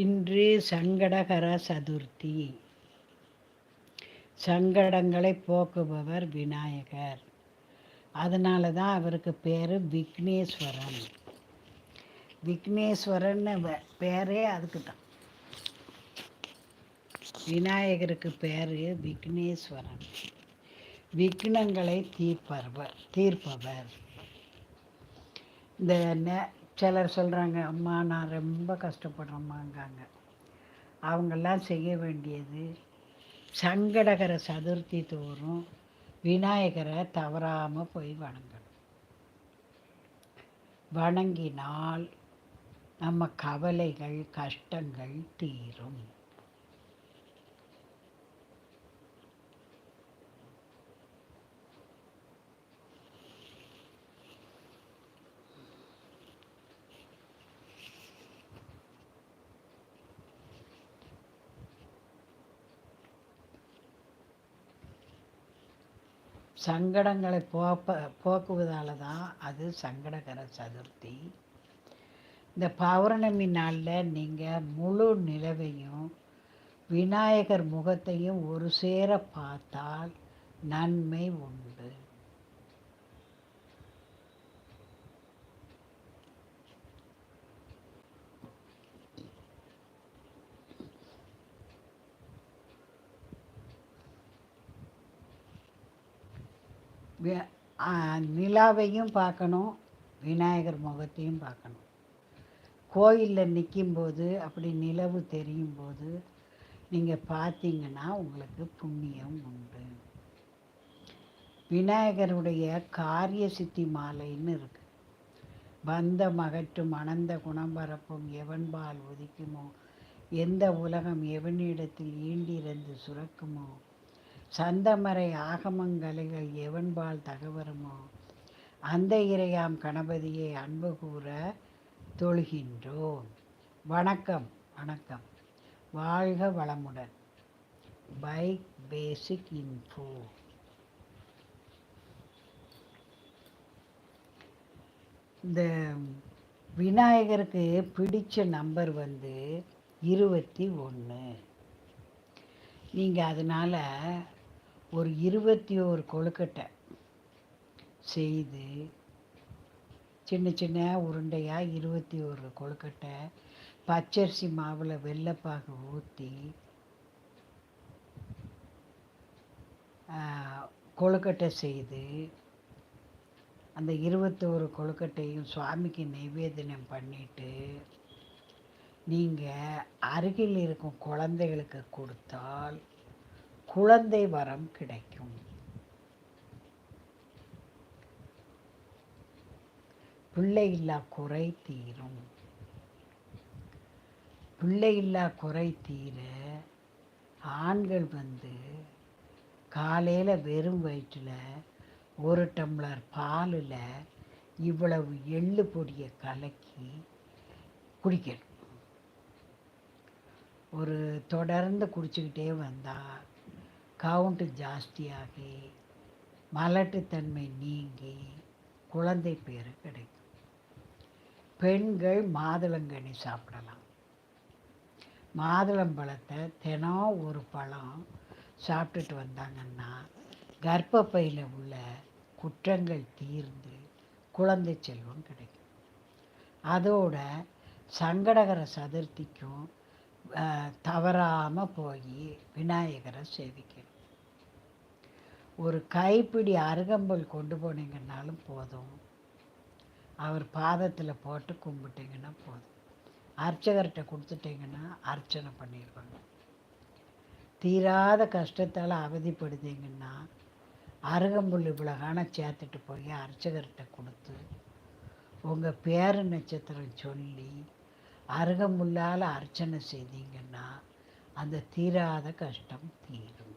இன்று சங்கடகர சதுர்த்தி. சங்கடங்களை போக்குபவர் விநாயகர். அதனால தான் அவருக்கு பேர் விக்னேஸ்வரன். விக்னேஸ்வரன் பேரே அதுக்கு தான் விநாயகருக்கு பேர் விக்னேஸ்வரன். விக்னங்களை தீர்ப்பவர் தீர்ப்பவர். இந்த சிலர் சொல்கிறாங்க அம்மா நான் ரொம்ப கஷ்டப்படுறேம்மாங்காங்க. அவங்கெல்லாம் செய்ய வேண்டியது சங்கடகர சதுர்த்தி தோறும் விநாயகரை தவறாமல் போய் வணங்கணும். வணங்கினால் நம்ம கவலைகள் கஷ்டங்கள் தீரும். சங்கடங்களை போப்ப போக்குவதால தான் அது சங்கடகர சதுர்த்தி. இந்த பௌர்ணமி நாளில் நீங்கள் முழு நிலவையும் விநாயகர் முகத்தையும் ஒரு சேர பார்த்தால் நன்மை உண்டு. நிலாவையும் பார்க்கணும் விநாயகர் முகத்தையும் பார்க்கணும். கோயிலில் நிற்கும்போது அப்படி நிலவு தெரியும் போது நீங்கள் பார்த்தீங்கன்னா உங்களுக்கு புண்ணியம் உண்டு. விநாயகருடைய காரிய சித்தி மாலைன்னு இருக்குது பந்த மகற்றும் அனந்த குணம் பரப்பும் எவன்பால் உதிக்குமோ எந்த உலகம் எவனிடத்தில் ஈண்டிருந்து சுரக்குமோ சந்தமறை ஆகமங்களில் எவன்பால் தகவருமோ அந்த இறையாம் கணபதியை அன்பு கூற தொழுகின்றோம். வணக்கம் வணக்கம். வாழ்க வளமுடன். பைக் பேசிக் இன்ஃபோ இந்த விநாயகருக்கு பிடிச்ச நம்பர் வந்து இருபத்தி ஒன்று நீங்கள் அதனால் ஒரு இருபத்தி ஒரு கொழுக்கட்டை செய்து சின்ன சின்ன உருண்டையாக இருபத்தி ஒரு கொழுக்கட்டை பச்சரிசி மாவில் வெள்ளைப்பாகு ஊற்றி கொழுக்கட்டை செய்து அந்த இருபத்தோரு கொழுக்கட்டையும் சுவாமிக்கு நைவேத்தியம் பண்ணிட்டு நீங்கள் அருகில் இருக்கும் குழந்தைகளுக்கு கொடுத்தால் குழந்தை வரம் கிடைக்கும். பிள்ளை இல்லா குறை தீரும். பிள்ளை இல்லா குறை தீர ஆண்கள் வந்து காலையில் வெறும் வயிற்றில் ஒரு டம்ளர் பாலில் இவ்வளவு எள்ளு பொடியை கலக்கி குடிக்கணும். ஒரு தொடர்ந்து குடிச்சுக்கிட்டே வந்தால் கவுண்ட்டு ஜாஸ்தியாகி மலட்டுத்தன்மை நீங்கி குழந்தை பேர் கிடைக்கும். பெண்கள் மாதுளங்கனி சாப்பிடலாம். மாதுளம்பழத்தை தினம் ஒரு பழம் சாப்பிட்டுட்டு வந்தாங்கன்னா கர்ப்பப்பையில் உள்ள குற்றங்கள் தீர்ந்து குழந்தை செல்வம் கிடைக்கும். அதோட சங்கடகர சதுர்த்திக்கும் தவறாமல் போய் விநாயகரை சேவிக்கணும். ஒரு கைப்பிடி அருகம்புல் கொண்டு போனீங்கன்னாலும் போதும். அவர் பாதத்தில் போட்டு கும்பிட்டீங்கன்னா போதும். அர்ச்சகர்கிட்ட கொடுத்துட்டீங்கன்னா அர்ச்சனை பண்ணிடுவாங்க தீராத கஷ்டத்தால் அவதிப்படுத்திங்கன்னா அருகம்புல் இவ்வளோ சேர்த்துட்டு போய் அர்ச்சகர்கிட்ட கொடுத்து உங்கள் பேரு நட்சத்திரம் சொல்லி அருகம்புல்லால் அர்ச்சனை செய்தீங்கன்னா அந்த தீராத கஷ்டம் தீரும்.